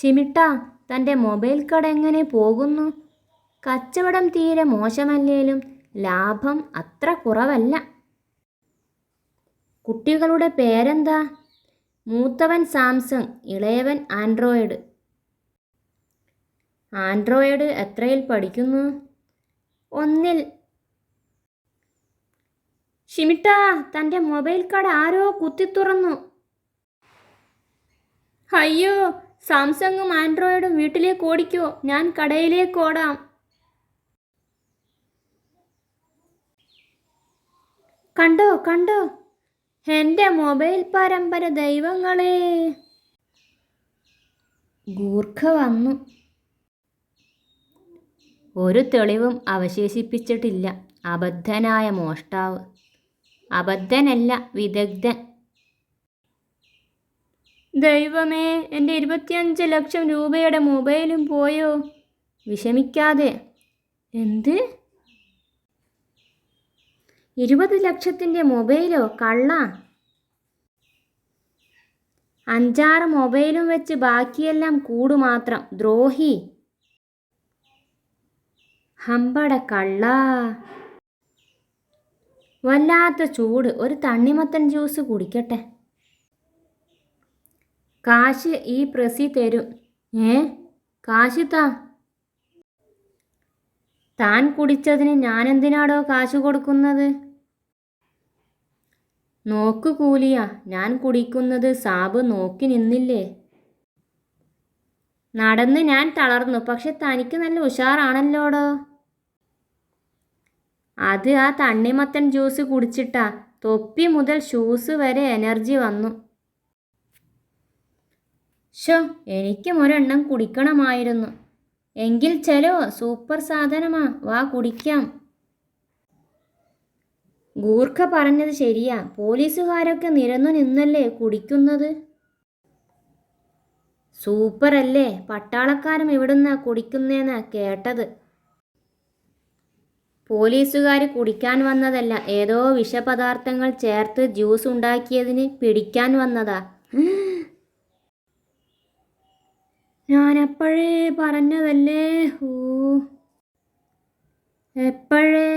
ഷിമിട്ട തന്റെ മൊബൈൽ കട എങ്ങനെ പോകുന്നു? കച്ചവടം തീരെ മോശമല്ലേലും ലാഭം അത്ര കുറവല്ല. കുട്ടികളുടെ പേരെന്താ? മൂത്തവൻ സാംസങ് ഇളയവൻ ആൻഡ്രോയിഡ്. ആൻഡ്രോയിഡ് എത്രയിൽ പഠിക്കുന്നു? ഒന്നിൽ. ഷിമിട്ട തന്റെ മൊബൈൽ കട ആരോ കുത്തി തുറന്നു. അയ്യോ സാംസങ്ങും ആൻഡ്രോയിഡും വീട്ടിലേക്ക് ഓടിക്കോ. ഞാൻ കടയിലേക്ക് ഓടാം. കണ്ടോ കണ്ടോ? എന്റെ മൊബൈൽ പരമ്പര ദൈവങ്ങളെ. ഗൂർഖ വന്നു. ഒരു തെളിവും അവശേഷിപ്പിച്ചിട്ടില്ല. അബദ്ധനായ മോഷ്ടാവ്. അബദ്ധനല്ല വിദഗ്ധൻ. ദൈവമേ എന്റെ ഇരുപത്തിയഞ്ച് ലക്ഷം രൂപയുടെ മൊബൈലും പോയോ? വിഷമിക്കാതെ. എന്ത്? ഇരുപത് ലക്ഷത്തിന്റെ മൊബൈലോ? കള്ള. അഞ്ചാറ് മൊബൈലും വെച്ച് ബാക്കിയെല്ലാം കൂടു മാത്രം ദ്രോഹി. ഹമ്പട കള്ള. വല്ലാത്ത ചൂട്. ഒരു തണ്ണിമത്തൻ ജ്യൂസ് കുടിക്കട്ടെ. കാശ് ഈ പ്രസി തരും. ഏ? കാശ് താ. താൻ കുടിച്ചതിന് ഞാനെന്തിനാടോ കാശ് കൊടുക്കുന്നത്? നോക്ക് കൂലിയ ഞാൻ കുടിക്കുന്നത് സാബ് നോക്കി നിന്നില്ലേ? നടന്ന് ഞാൻ തളർന്നു പക്ഷെ തനിക്ക് നല്ല ഉഷാറാണല്ലോടോ? അത് ആ തണ്ണിമത്തൻ ജ്യൂസ് കുടിച്ചിട്ടാ തൊപ്പി മുതൽ ഷൂസ് വരെ എനർജി വന്നു. ഷോ എനിക്കും ഒരെണ്ണം കുടിക്കണമായിരുന്നു. എങ്കിൽ ചെലോ സൂപ്പർ സാധനമാ വാ കുടിക്കാം. ഗൂർഖ പറഞ്ഞത് ശരിയാ. പോലീസുകാരൊക്കെ നിരന്നു നിന്നല്ലേ കുടിക്കുന്നത്? സൂപ്പർ അല്ലേ പട്ടാളക്കാരും ഇവിടുന്ന് കുടിക്കുന്നേന്നാ കേട്ടത്. പോലീസുകാർ കുടിക്കാൻ വന്നതല്ല ഏതോ വിഷപദാർത്ഥങ്ങൾ ചേർത്ത് ജ്യൂസ് ഉണ്ടാക്കിയതിന് പിടിക്കാൻ വന്നതാ. ഞാനപ്പോഴേ പറഞ്ഞതല്ലേ? ഓ എപ്പോഴേ?